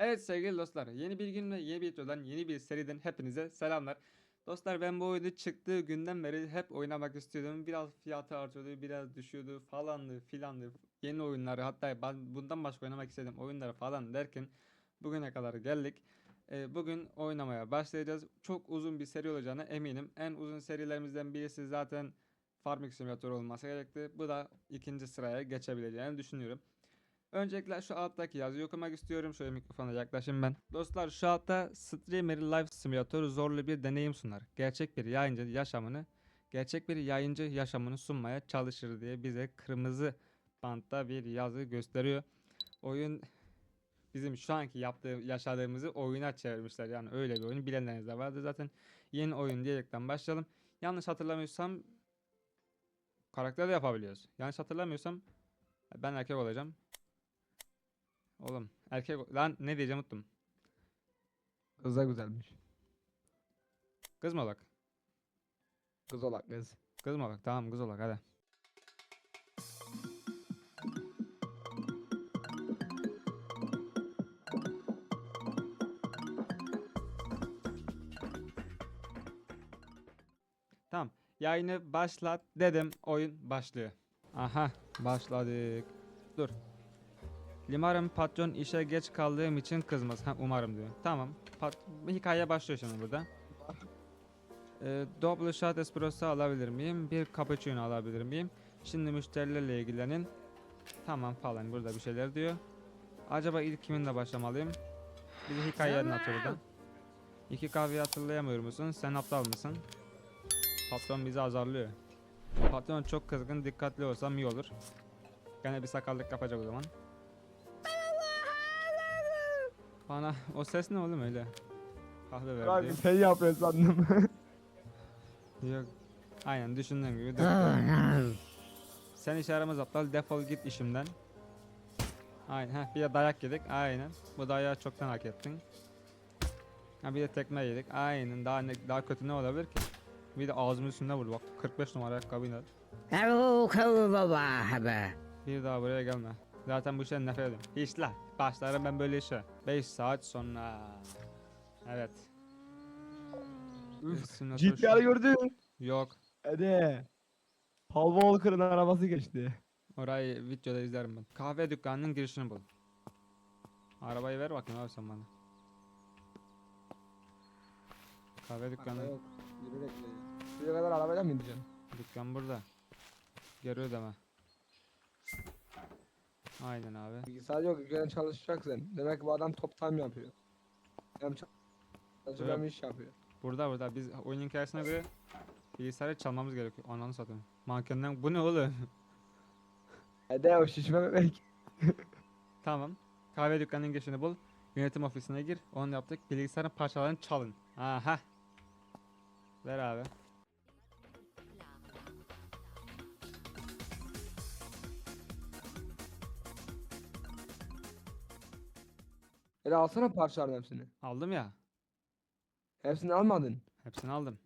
Evet sevgili dostlar, yeni bir gün ve yeni bir videodan, yeni bir seriden hepinize selamlar. Dostlar ben bu oyunu çıktığı günden beri hep oynamak istiyordum. Biraz fiyatı artıyordu, biraz düşüyordu falandı filandı. Yeni oyunları hatta ben bundan başka oynamak istedim oyunları falan derken bugüne kadar geldik. Ee, bugün oynamaya başlayacağız. Çok uzun bir seri olacağına eminim. En uzun serilerimizden birisi zaten Farming Simulator olması gerekti. Bu da ikinci sıraya geçebileceğini düşünüyorum. Öncelikle şu alttaki yazıyı okumak istiyorum. Şöyle mikrofona yaklaşayım ben. Dostlar şu altta Streamer Life Simulator zorlu bir deneyim sunar. Gerçek bir yayıncı yaşamını gerçek bir yayıncı yaşamını sunmaya çalışır diye bize kırmızı bantta bir yazı gösteriyor. Oyun bizim şu anki yaptığı yaşadığımızı oyuna çevirmişler. Yani öyle bir oyun bilenleriniz de vardı zaten. Yeni oyun diyerekten başlayalım. Yanlış hatırlamıyorsam karakter de yapabiliyoruz. Yanlış hatırlamıyorsam ben erkek olacağım. Oğlum erkek lan ne diyeceğim unuttum. Kız da güzelmiş. Kız mı olak? Kız olak kız. Kız mı olak? Tamam kız olak hadi. Tamam. Yayını başlat dedim. Oyun başlıyor. Aha başladık. Dur. Umarım patron işe geç kaldığım için kızmaz. Ha umarım diyor. Tamam. Pat hikaye başlıyor şimdi burada. Ee, double shot espresso alabilir miyim? Bir cappuccino alabilir miyim? Şimdi müşterilerle ilgilenin. Tamam falan burada bir şeyler diyor. Acaba ilk kiminle başlamalıyım? Bir hikaye anlatıyor burada. İki kahve hatırlayamıyor musun? Sen aptal mısın? Patron bizi azarlıyor. Patron çok kızgın, dikkatli olsam iyi olur. Gene bir sakallık yapacak o zaman. Bana o ses ne oğlum öyle? Kahve verdi. Abi sen yapıyorsun sandım. Yok. Aynen düşündüğüm gibi. döktü. Sen iş aramız aptal defol git işimden. Aynen. Heh, bir de dayak yedik. Aynen. Bu dayağı çoktan hak ettin. Ha bir de tekme yedik. Aynen. Daha ne, daha kötü ne olabilir ki? Bir de ağzımın üstünde vurdu. Bak 45 numara ayakkabıyla. Hello, hello, baba, haber. Bir daha buraya gelme. Zaten bu işten nefret ediyorum. Hiç la. Başlarım ben böyle işe. 5 saat sonra. Evet. Üf, GTR'ı gördün. Yok. Hadi. Paul Walker'ın arabası geçti. Orayı videoda izlerim ben. Kahve dükkanının girişini bul. Arabayı ver bakayım abi sen bana. Kahve dükkanı Yok. Yürüyerek gideceğiz. Buraya kadar arabayla mı gideceksin? dükkan burada. Geri ödeme. Aynen abi. Bilgisayar yok. Yüklen çalışacaksın. Demek ki bu adam top time yapıyor. Hem çalışıyor hem iş yapıyor. Burada burada biz oyun hikayesine göre bilgisayarı çalmamız gerekiyor. Ananı satayım. Mankenden bu ne oğlum? Hadi o şişme bebek. tamam. Kahve dükkanının girişini bul. Yönetim ofisine gir. Onu yaptık. Bilgisayarın parçalarını çalın. Aha. Ver abi. Hadi alsana parçaların hepsini. Aldım ya. Hepsini almadın. Hepsini aldım.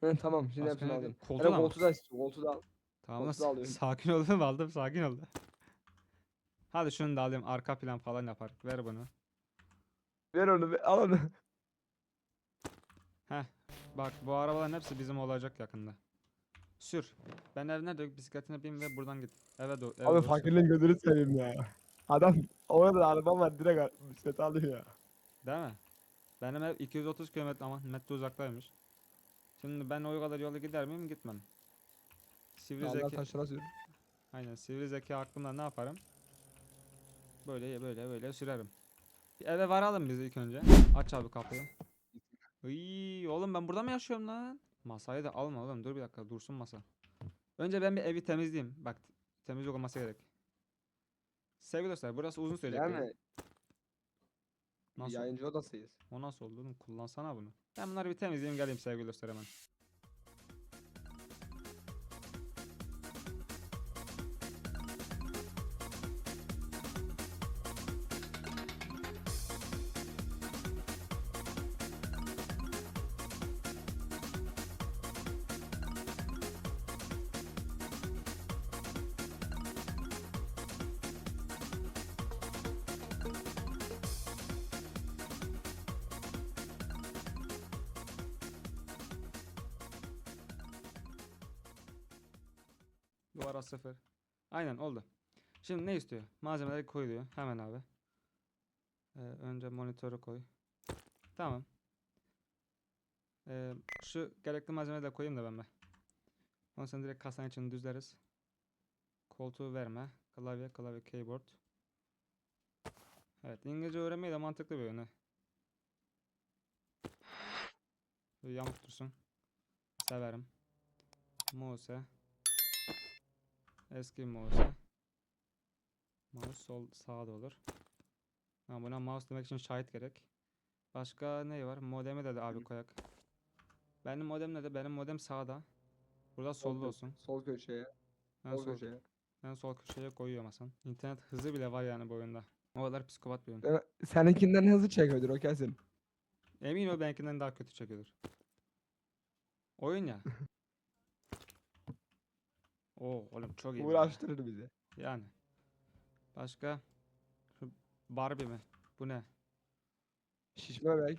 He tamam şimdi Başka hepsini? Hadi Koltuğu da mı? koltuğu da istiyor. Koltuğu da al. Tamam Koltuğu alıyorum. sakin oldum aldım sakin ol. Hadi şunu da alayım arka plan falan yapar. Ver bunu. Ver onu ver, al onu. Bak bu arabaların hepsi bizim olacak yakında. Sür. Ben evine dök bisikletine bin ve buradan git. Eve doğru. eve Abi fakirliğin gözünü seveyim ya. Adam orada araba var direkt bisiklet alıyor ya. Değil mi? Benim ev 230 kilometre ama metre uzaktaymış. Şimdi ben o kadar yolu gider miyim? Gitmem. Sivri Allah zeki. sür. Aynen sivri zeki aklımda ne yaparım? Böyle böyle böyle sürerim. Bir eve varalım biz ilk önce. Aç abi kapıyı. Iy, oğlum ben burada mı yaşıyorum lan? Masayı da alma oğlum dur bir dakika dursun masa. Önce ben bir evi temizleyeyim. Bak temizlik olması gerek. Sevgili dostlar burası uzun sürecek. Değil böyle. Nasıl? Yayıncı odasıyız. O nasıl oldu oğlum? Kullansana bunu. Ben bunları bir temizleyeyim geleyim sevgili dostlar hemen. Duvara sıfır. Aynen oldu. Şimdi ne istiyor? Malzemeleri koy. Hemen abi. Ee, önce monitörü koy. Tamam. Ee, şu gerekli malzemeleri de koyayım da ben be. Onu sen direkt kasanın içini düzleriz. Koltuğu verme. Klavye, klavye, keyboard. Evet, İngilizce öğrenmeyi de mantıklı bir yönü. Yamuk dursun. Severim. Mouse. Eski mouse. Mouse sol sağda olur. Ha, buna mouse demek için şahit gerek. Başka ne var? Modemi de, de abi koyak. Benim modem ne de? Benim modem sağda. Burada Sol solda olsun. Sol köşeye. Ben Sol sol, köşeye. ben sol köşeye koyuyorum Hasan. İnternet hızı bile var yani bu oyunda. O kadar psikopat bir oyun. Seninkinden hızlı çekiyordur o kesin. Emin ol benimkinden daha kötü çekiyordur. Oyun ya. Oo oğlum çok iyi. Uğraştırır bizi. Yani. Başka? Şu Barbie mi? Bu ne? Şişme bek.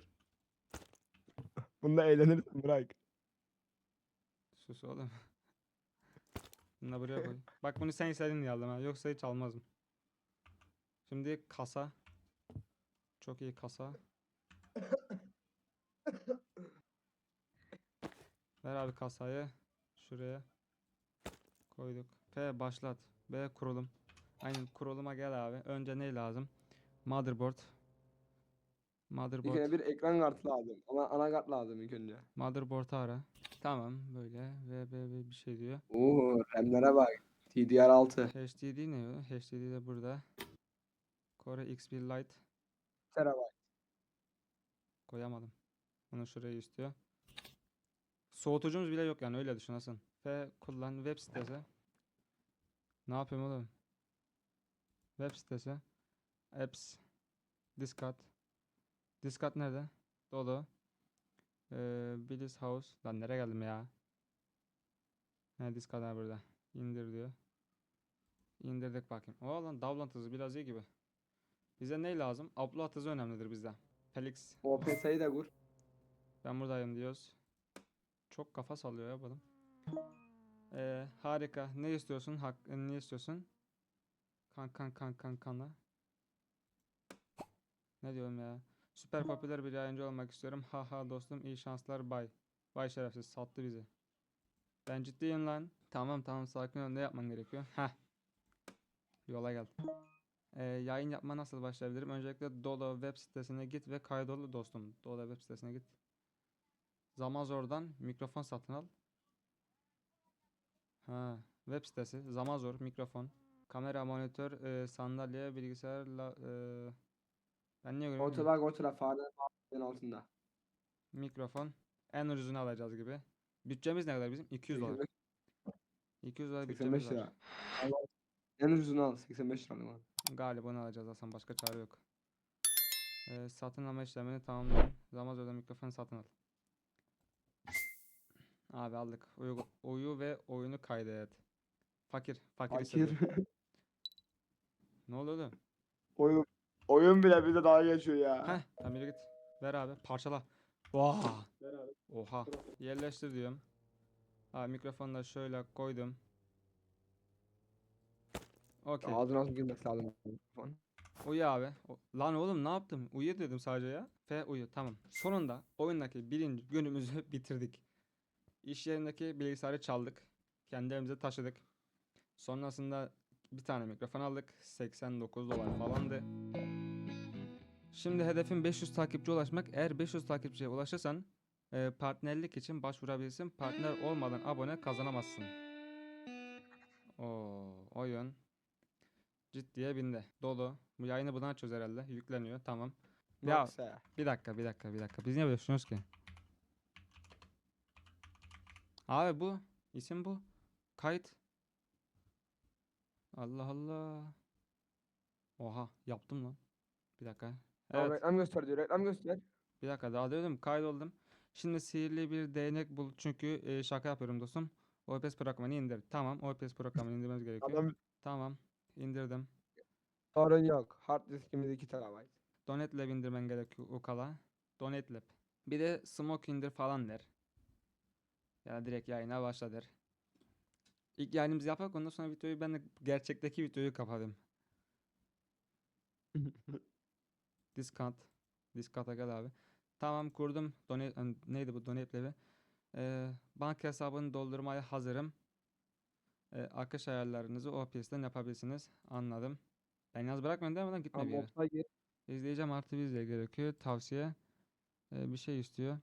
Bunda eğlenirsin bırak. Sus oğlum. Bunu da buraya koy. Bak bunu sen istedin diye aldım ha. Yoksa hiç almazdım. Şimdi kasa. Çok iyi kasa. Ver abi kasayı. Şuraya. Koyduk. P başlat. B kurulum. Aynen kuruluma gel abi. Önce ne lazım? Motherboard. İlk Motherboard. önce bir ekran kartı lazım. Ama anakart lazım ilk önce. Motherboard'u ara. Tamam böyle. VBB bir şey diyor. Oo, RAM'lere bak. DDR6. HDD ne? HDD de burada. Core X1 Lite Terabayt. koyamadım. Bunu şuraya istiyor. Soğutucumuz bile yok yani öyle düşün Hasan. Ve kullan web sitesi. Ne yapıyorum oğlum? Web sitesi. Apps. Discord. Discord nerede? Dolu. Ee, Billy's House. Lan nereye geldim ya? He Discord ha burada. İndir diyor. İndirdik bakayım. O lan download hızı biraz iyi gibi. Bize ne lazım? Upload hızı önemlidir bizde. Felix. OPS'yi de kur. Ben buradayım diyoruz. Çok kafa sallıyor ya bu adam. Ee, harika. Ne istiyorsun? Hak, e, ne istiyorsun? Kan kan kan kan kana. Ne diyorum ya? Süper popüler bir yayıncı olmak istiyorum. Ha ha dostum iyi şanslar bay. Bay şerefsiz sattı bizi. Ben ciddiyim lan. Tamam tamam sakin ol. Ne yapman gerekiyor? Heh. Yola gel. Ee, yayın yapma nasıl başlayabilirim? Öncelikle Dodo web sitesine git ve kaydol dostum. Dodo web sitesine git. Zamazor'dan mikrofon satın al. Ha, web sitesi Zamazor mikrofon, kamera, monitör, e, sandalye, bilgisayar, la, e, ben niye görüyorum? Orta bak ortada fare altında. Mikrofon. En ucuzunu alacağız gibi. Bütçemiz ne kadar bizim? 200 dolar. 85, 200 dolar 85 bütçemiz var. lira. Allah- En ucuzunu al 85 lira lan. Galiba onu alacağız Hasan. Başka çare yok. Ee, satın alma işlemini tamamlayın. Zamazor'da mikrofon satın al. Abi aldık. Uyu, uyu ve oyunu kaydet. Fakir. Fakir, Fakir. Ne oldu oğlum? oyun oyun bile bize daha geçiyor ya. Heh, tamam yürü git. Ver abi. Parçala. Oha. Oha. Yerleştir diyorum. Abi mikrofonu da şöyle koydum. Okey. Ağzına nasıl girmesi lazım mikrofon. Uyu abi. Lan oğlum ne yaptım? Uyu dedim sadece ya. F uyu. Tamam. Sonunda oyundaki birinci günümüzü bitirdik. İş yerindeki bilgisayarı çaldık. Kendi evimize taşıdık. Sonrasında bir tane mikrofon aldık. 89 dolar falandı. Şimdi hedefim 500 takipçi ulaşmak. Eğer 500 takipçiye ulaşırsan e, partnerlik için başvurabilirsin. Partner olmadan abone kazanamazsın. Oo, oyun. Ciddiye bindi. Dolu. Bu yayını buna açıyoruz herhalde. Yükleniyor. Tamam. Ya Yoksa. bir dakika bir dakika bir dakika. Biz niye böyle düşünüyoruz ki? Abi bu. isim bu. Kayıt. Allah Allah. Oha yaptım lan. Bir dakika. Tamam, Evet. reklam göster diyor. Reklam göster. Bir dakika daha diyordum. Kaydoldum. Şimdi sihirli bir değnek bul. Çünkü e, şaka yapıyorum dostum. OPS programını indir. Tamam. OPS programını indirmemiz gerekiyor. Adam Tamam. indirdim. sorun yok. Hard diskimiz 2 TB. Donetlab indirmen gerekiyor Ukala. Donetlab. Bir de Smoke indir falan der. Ya da direkt yayına başla der. İlk yayınımızı yapak ondan sonra videoyu ben de gerçekteki videoyu kapatayım. Discount. Discount'a gel abi. Tamam kurdum. Donate, hani neydi bu donate Ee, banka hesabını doldurmaya hazırım. Ee, akış ayarlarınızı OPS'ten yapabilirsiniz. Anladım. Ben yaz bırakmıyorum değil mi lan? Gitme Tamam bir yere. İzleyeceğim artı bir gerekiyor. Tavsiye. Ee, bir şey istiyor.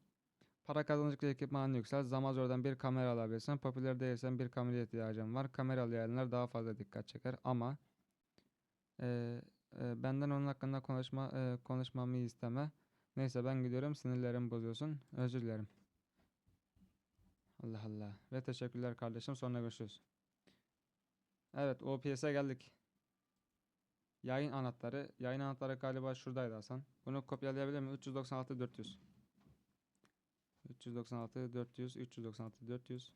Para kazanacak ekipmanı yüksel. Zamazor'dan bir kamera alabilirsin. Popüler değilsen bir kameraya ihtiyacım var. Kameralı yayınlar daha fazla dikkat çeker ama eee, e, benden onun hakkında konuşma e, konuşmamı isteme. Neyse ben gidiyorum. Sinirlerimi bozuyorsun. Özür dilerim. Allah Allah. Ve teşekkürler kardeşim. Sonra görüşürüz. Evet OPS'e geldik. Yayın anahtarı. Yayın anahtarı galiba şuradaydı Hasan. Bunu kopyalayabilir miyim? 396 400. 396 400 396 400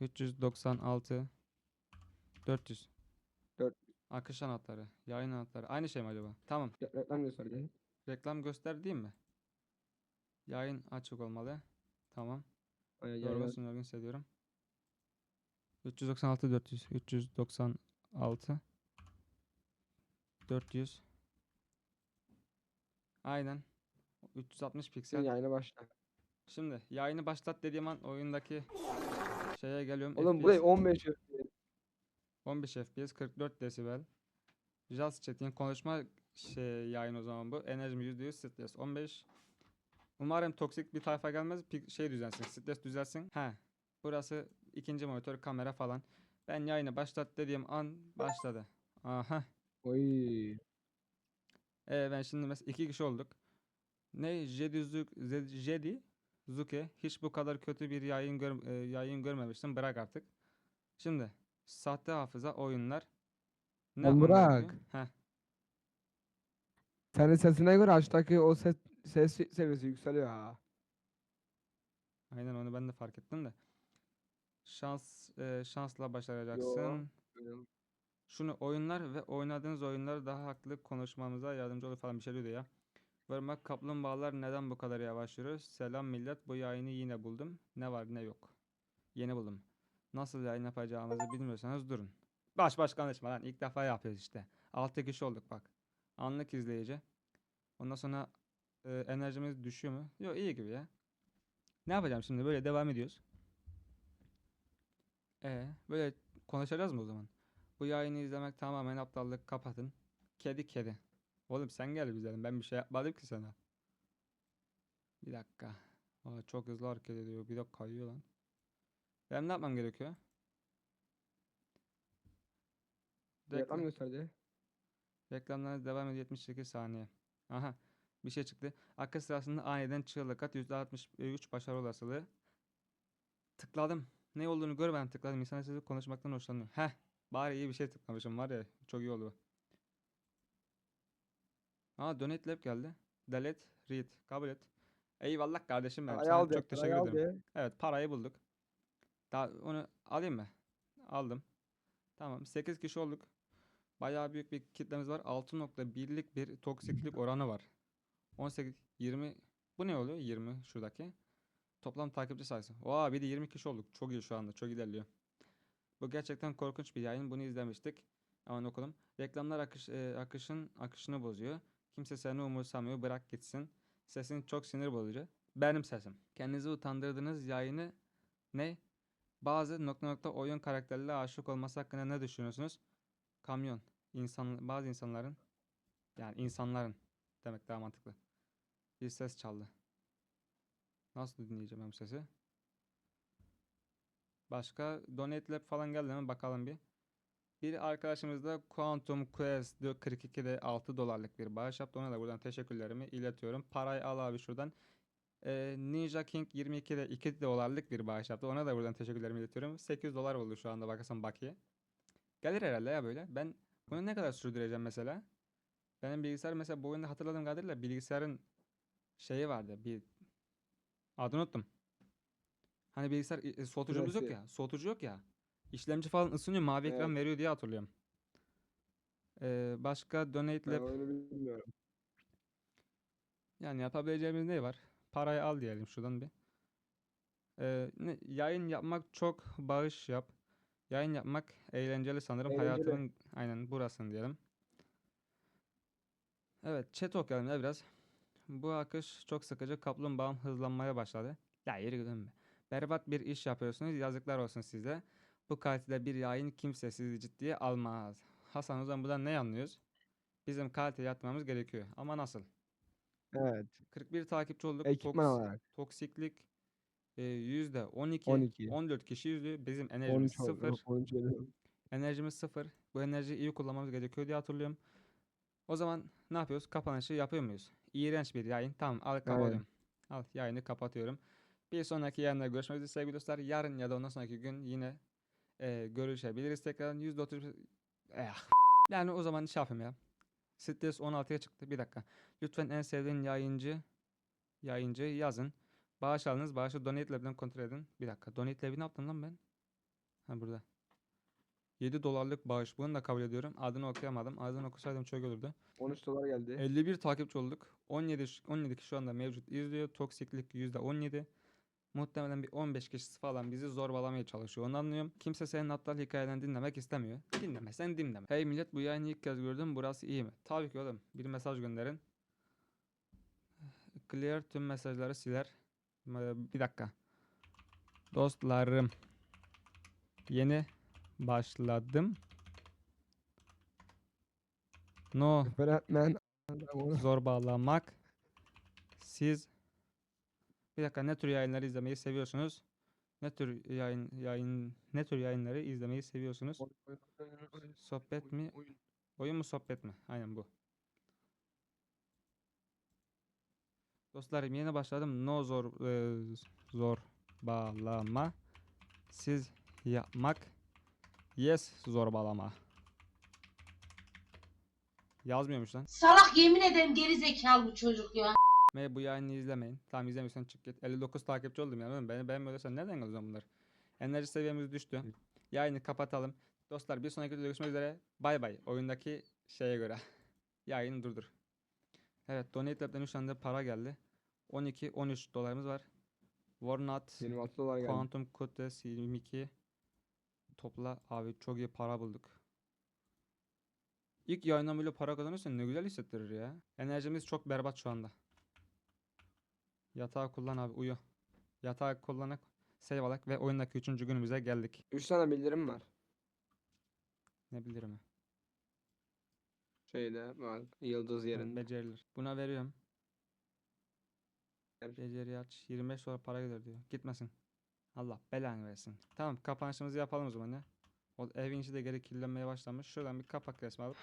396 400 Dört- Akış anahtarı, yayın anahtarı. Aynı şey mi acaba? Tamam. Re- Reklam gösterge. Reklam göster değil mi? Yayın açık olmalı. Tamam. Ay, ay, Yorgunsun yorgun hissediyorum. 396 400 396 400 Aynen. 360 piksel. Yayına başla. Şimdi yayını başlat dediğim an oyundaki şeye geliyorum. Oğlum FPS burayı 15 FPS. 15 FPS 44 desibel. Just chatting konuşma şey yayın o zaman bu. Enerjim %100 stres 15. Umarım toksik bir tayfa gelmez. Şey düzelsin. Stres düzelsin. He. Burası ikinci monitör, kamera falan. Ben yayını başlat dediğim an başladı. Aha. Oy. Ee, ben şimdi mesela iki kişi olduk. Ne Jedi, Jedi Zuke hiç bu kadar kötü bir yayın gör, e, yayın görmemiştim. Bırak artık. Şimdi sahte hafıza oyunlar. Ne Lan bırak. Heh, Senin sesine göre açtaki o ses, ses seviyesi yükseliyor ha. aynen onu ben de fark ettim de. Şans e, şansla başaracaksın. Yo. Şunu oyunlar ve oynadığınız oyunları daha haklı konuşmamıza yardımcı olur falan bir şey diyor ya. Vurmak kaplumbağalar neden bu kadar yavaş yürür? Selam millet bu yayını yine buldum. Ne var ne yok. Yeni buldum. Nasıl yayın yapacağımızı bilmiyorsanız durun. Baş baş konuşma lan ilk defa yapıyoruz işte. 6 kişi olduk bak. Anlık izleyici. Ondan sonra e, enerjimiz düşüyor mu? Yok iyi gibi ya. Ne yapacağım şimdi böyle devam ediyoruz. E böyle konuşacağız mı o zaman? Bu yayını izlemek tamamen aptallık kapatın. Kedi kedi. Oğlum sen gel bizden. Ben bir şey yapmadım ki sana. Bir dakika. Aa, çok hızlı hareket ediyor. Bir de kayıyor lan. Ben ne yapmam gerekiyor? Reklam gösterge. reklamlarınız devam ediyor 78 saniye. Aha. Bir şey çıktı. Akış sırasında aniden çığlık at %63 başarı olasılığı. Tıkladım. Ne olduğunu görmeden tıkladım. İnsan sesi konuşmaktan hoşlanıyor. Heh. Bari iyi bir şey tıklamışım var ya. Çok iyi oldu. Aa donate lab geldi. Delete, read. Kabul et. Eyvallah kardeşim benim. Sana çok teşekkür ederim. Evet parayı bulduk. Daha onu alayım mı? Aldım. Tamam 8 kişi olduk. Bayağı büyük bir kitlemiz var. 6.1'lik bir toksiklik oranı var. 18 20 bu ne oluyor? 20 şuradaki. Toplam takipçi sayısı. Oha bir de 20 kişi olduk. Çok iyi şu anda. Çok ilerliyor. Bu gerçekten korkunç bir yayın. Bunu izlemiştik. Hemen okudum. Reklamlar akış, e, akışın akışını bozuyor. Kimse seni umursamıyor. Bırak gitsin. Sesin çok sinir bozucu. Benim sesim. Kendinizi utandırdığınız yayını ne? Bazı nokta nokta oyun karakterlerine aşık olması hakkında ne düşünüyorsunuz? Kamyon. İnsan, bazı insanların yani insanların demek daha mantıklı. Bir ses çaldı. Nasıl dinleyeceğim ben bu sesi? Başka Donate Lab falan geldi mi? Bakalım bir. Bir arkadaşımız da Quantum Quest 42'de 6 dolarlık bir bağış yaptı. Ona da buradan teşekkürlerimi iletiyorum. Parayı al abi şuradan. Ee, Ninja King 22'de 2 dolarlık bir bağış yaptı. Ona da buradan teşekkürlerimi iletiyorum. 8 dolar oldu şu anda bakarsan bakiye. Gelir herhalde ya böyle. Ben bunu ne kadar sürdüreceğim mesela? Benim bilgisayar mesela bu oyunda hatırladığım kadarıyla bilgisayarın şeyi vardı. Bir adını unuttum. Hani bilgisayar e, soğutucumuz yok ya. Soğutucu yok ya. İşlemci falan ısınıyor mavi ekran veriyor diye hatırlıyorum. Ee, başka Donate Ben Lab oyunu bilmiyorum. yani yapabileceğimiz ne var? Parayı al diyelim şuradan bir. Ee, ne- yayın yapmak çok bağış yap. Yayın yapmak eğlenceli sanırım. Eğlenceli. Hayatımın aynen burasını diyelim. Evet, chat okuyalım ya biraz. Bu akış çok sıkıcı. Kaplumbağam hızlanmaya başladı. Ya yürü gidin be. Berbat bir iş yapıyorsunuz. Yazıklar olsun size. Bu kalitede bir yayın kimse sizi ciddiye almaz. Hasan o zaman buradan ne anlıyoruz? Bizim kalite yatmamız gerekiyor. Ama nasıl? Evet. 41 takipçi olduk. Ekipman Toks- olarak. Toksiklik e, yüzde 12, 12. 14 kişi yüzlü. Bizim enerjimiz 13 sıfır. oldu. 13 öyle. Enerjimiz sıfır. Bu enerjiyi iyi kullanmamız gerekiyor diye hatırlıyorum. O zaman ne yapıyoruz? Kapanışı yapıyor muyuz? İğrenç bir yayın. Tamam al kapatıyorum. Al yayını kapatıyorum. Bir sonraki yayında görüşmek üzere sevgili dostlar. Yarın ya da ondan sonraki gün yine e, görüşebiliriz tekrar. %30 eh. Yani o zaman şey yapayım ya. Stres 16'ya çıktı. Bir dakika. Lütfen en sevdiğin yayıncı yayıncı yazın. Bağış alınız. Bağışı Donate Lab'den kontrol edin. Bir dakika. Donate Lab'i ne yaptım lan ben? Ha burada. 7 dolarlık bağış. Bunu da kabul ediyorum. Adını okuyamadım. Adını okusaydım çok olurdu. 13 dolar geldi. 51 takipçi olduk. 17 ş- 17 kişi şu anda mevcut izliyor. Toksiklik %17. Muhtemelen bir 15 kişisi falan bizi zorbalamaya çalışıyor. Onu anlıyorum. Kimse senin aptal hikayelerini dinlemek istemiyor. Dinleme sen dinleme. Hey millet bu yayını ilk kez gördüm. Burası iyi mi? Tabii ki oğlum. Bir mesaj gönderin. Clear tüm mesajları siler. Ma- Bir dakika. Dostlarım. Yeni başladım. No Öğretmen. zorbalamak. Siz bir dakika ne tür yayınları izlemeyi seviyorsunuz? Ne tür yayın yayın ne tür yayınları izlemeyi seviyorsunuz? Sohbet mi? Oyun mu sohbet mi? Aynen bu. Dostlarım yeni başladım. No zor e, zorbalama. Siz yapmak. Yes zorbalama. Yazmıyormuş lan. Salak yemin ederim geri zekalı bu çocuk ya. Ve bu yayını izlemeyin. Tamam izlemiyorsan çık git. 59 takipçi oldum yani. Beni beğenmiyorsan nereden alacağım bunlar? Enerji seviyemiz düştü. Yayını kapatalım. Dostlar bir sonraki videoda görüşmek üzere. Bay bay. Oyundaki şeye göre. Yayını durdur. Evet Donate Lab'den 3 tane para geldi. 12-13 dolarımız var. Warnot, 26 dolar geldi. Quantum Codes 22. Topla abi çok iyi para bulduk. İlk yayından böyle para kazanırsan ne güzel hissettirir ya. Enerjimiz çok berbat şu anda. Yatağı kullan abi uyu. Yatağı kullanak save alak ve oyundaki 3. günümüze geldik. 3 tane bildirim var. Ne bilirim. Şeyde var. Yıldız yerinde. Becerilir. Buna veriyorum. Ver. Beceri aç. 25 dolar para gider diyor. Gitmesin. Allah belanı versin. Tamam kapanışımızı yapalım o zaman ya. O evin içi de geri başlamış. Şuradan bir kapak resmi alıp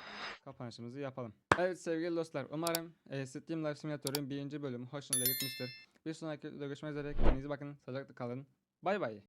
kapanışımızı yapalım. Evet sevgili dostlar umarım e, Steam Live Simulator'ın birinci bölümü hoşunuza gitmiştir. Bir sonraki videoda görüşmek üzere. Kendinize bakın. Sağlıcakla kalın. Bay bay.